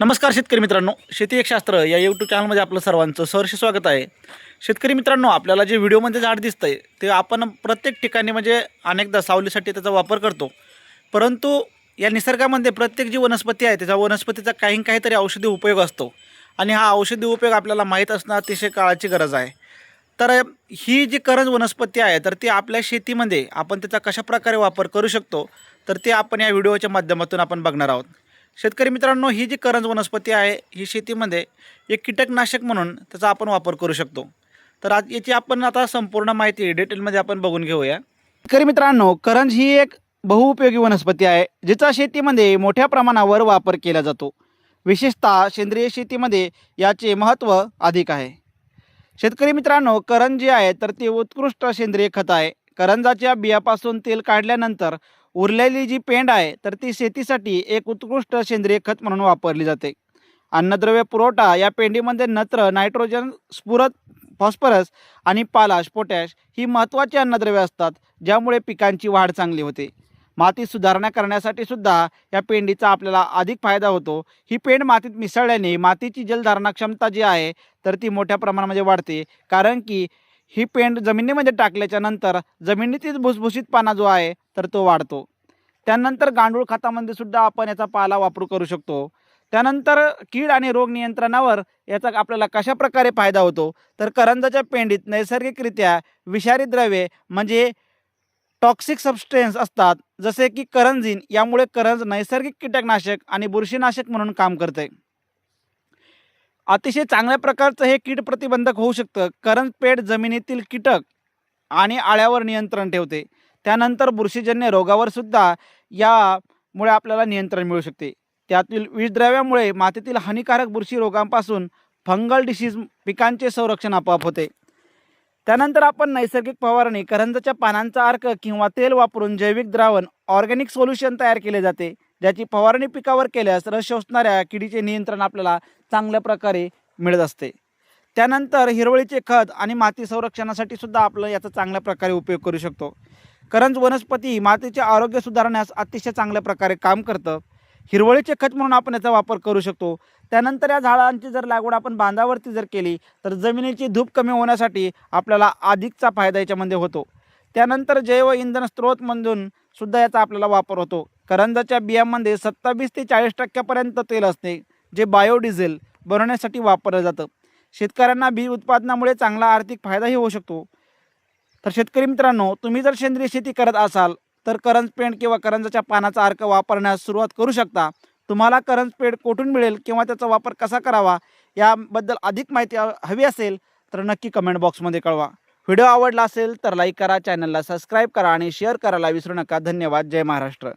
नमस्कार शेतकरी मित्रांनो. शेती एक शास्त्र या यूट्यूब चॅनलमध्ये आपलं सर्वांचं सहर्ष स्वागत आहे. शेतकरी मित्रांनो आपल्याला जे व्हिडिओमध्ये झाड दिसतं आहे ते आपण प्रत्येक ठिकाणी म्हणजे अनेकदा सावलीसाठी त्याचा वापर करतो. परंतु या निसर्गामध्ये प्रत्येक जी वनस्पती आहे त्याचा वनस्पतीचा काही काहीतरी औषधी उपयोग असतो. आणि हा औषधी उपयोग आपल्याला माहीत असणं अतिशय काळाची गरज आहे. तर ही जी करंज वनस्पती आहे तर ती आपल्या शेतीमध्ये आपण त्याचा कशाप्रकारे वापर करू शकतो तर ते आपण या व्हिडिओच्या माध्यमातून आपण बघणार आहोत. शेतकरी मित्रांनो ही जी करंज वनस्पती आहे ही शेतीमध्ये एक कीटकनाशक म्हणून त्याचा आपण वापर करू शकतो. तर आज याची आपण आता संपूर्ण माहिती डिटेलमध्ये आपण बघून घेऊया. शेतकरी मित्रांनो करंज ही एक बहुउपयोगी वनस्पती आहे जिचा शेतीमध्ये मोठ्या प्रमाणावर वापर केला जातो. विशेषतः सेंद्रिय शेतीमध्ये याचे महत्त्व अधिक आहे. शेतकरी मित्रांनो करंज जे आहे तर ती उत्कृष्ट सेंद्रिय खत आहे. करंजाच्या बियापासून तेल काढल्यानंतर उरलेली जी पेंड आहे तर ती शेतीसाठी एक उत्कृष्ट सेंद्रिय खत म्हणून वापरली जाते. अन्नद्रव्य पुरवठा या पेंडीमध्ये नत्र नायट्रोजन स्फुरत फॉस्फरस आणि पालाश पोटॅश ही महत्त्वाची अन्नद्रव्ये असतात ज्यामुळे पिकांची वाढ चांगली होते. माती सुधारणा करण्यासाठी सुद्धा या पेंडीचा आपल्याला अधिक फायदा होतो. ही पेंड मातीत मिसळल्याने मातीची जलधारणा क्षमता जी आहे तर ती मोठ्या प्रमाणामध्ये वाढते. कारण की ही पेंड जमिनीमध्ये टाकल्याच्या नंतर जमिनीतील भुसभुशीतपणा जो आहे तर तो वाढतो. त्यानंतर गांडूळ खतामध्ये सुद्धा आपण याचा पाला वापरू करू शकतो. त्यानंतर कीड आणि रोग नियंत्रणावर याचा आपल्याला कशा प्रकारे फायदा होतो? तर करंजाच्या पेंडीत नैसर्गिकरित्या विषारी द्रव्ये म्हणजे टॉक्सिक सबस्टेन्स असतात जसे की करंजीन यामुळे करंज नैसर्गिक कीटकनाशक आणि बुरशीनाशक म्हणून काम करते. अतिशय चांगल्या प्रकारचं हे कीड प्रतिबंधक होऊ शकतं. करंज पेड जमिनीतील कीटक आणि आळ्यावर नियंत्रण ठेवते. त्यानंतर बुरशीजन्य रोगावर सुद्धा यामुळे आपल्याला नियंत्रण मिळू शकते. त्यातील विषद्रव्यामुळे मातीतील हानिकारक बुरशी रोगांपासून फंगल डिसीज पिकांचे संरक्षण आपोआप होते. त्यानंतर आपण नैसर्गिक फवारणी करंजाच्या पानांचा अर्क किंवा तेल वापरून जैविक द्रावण ऑर्गॅनिक सोल्युशन तयार केले जाते. ज्याची फवारणी पिकावर केल्यास रस शोषणाऱ्या किडीचे नियंत्रण आपल्याला चांगल्या प्रकारे मिळत असते. त्यानंतर हिरवळीचे खत आणि माती संरक्षणासाठी सुद्धा आपलं याचा चांगल्या प्रकारे उपयोग करू शकतो. करंज वनस्पती मातीचे आरोग्य सुधारण्यास अतिशय चांगल्या प्रकारे काम करतं. हिरवळीचे खत म्हणून आपण याचा वापर करू शकतो. त्यानंतर या झाडांची जर लागवड आपण बांधावरती जर केली तर जमिनीची धूप कमी होण्यासाठी आपल्याला अधिकचा फायदा याच्यामध्ये होतो. त्यानंतर जैव इंधन स्त्रोतमधून सुद्धा याचा आपल्याला वापर होतो. करंजाच्या बियांमध्ये सत्तावीस ते चाळीस टक्क्यापर्यंत तेल असते जे बायोडिझेल बनवण्यासाठी वापरलं जातं. शेतकऱ्यांना बी उत्पादनामुळे चांगला आर्थिक फायदाही होऊ शकतो. तर शेतकरी मित्रांनो तुम्ही जर सेंद्रिय शेती करत असाल तर करंज पेंट किंवा करंजाच्या पानाचा अर्क वापरण्यास सुरुवात करू शकता. तुम्हाला करंज पेंट कोठून मिळेल किंवा त्याचा वापर कसा करावा याबद्दल अधिक माहिती हवी असेल तर नक्की कमेंट बॉक्समध्ये कळवा. व्हिडिओ आवडला असेल तर लाईक करा चॅनलला सबस्क्राईब करा आणि शेअर करायला विसरू नका. धन्यवाद. जय महाराष्ट्र.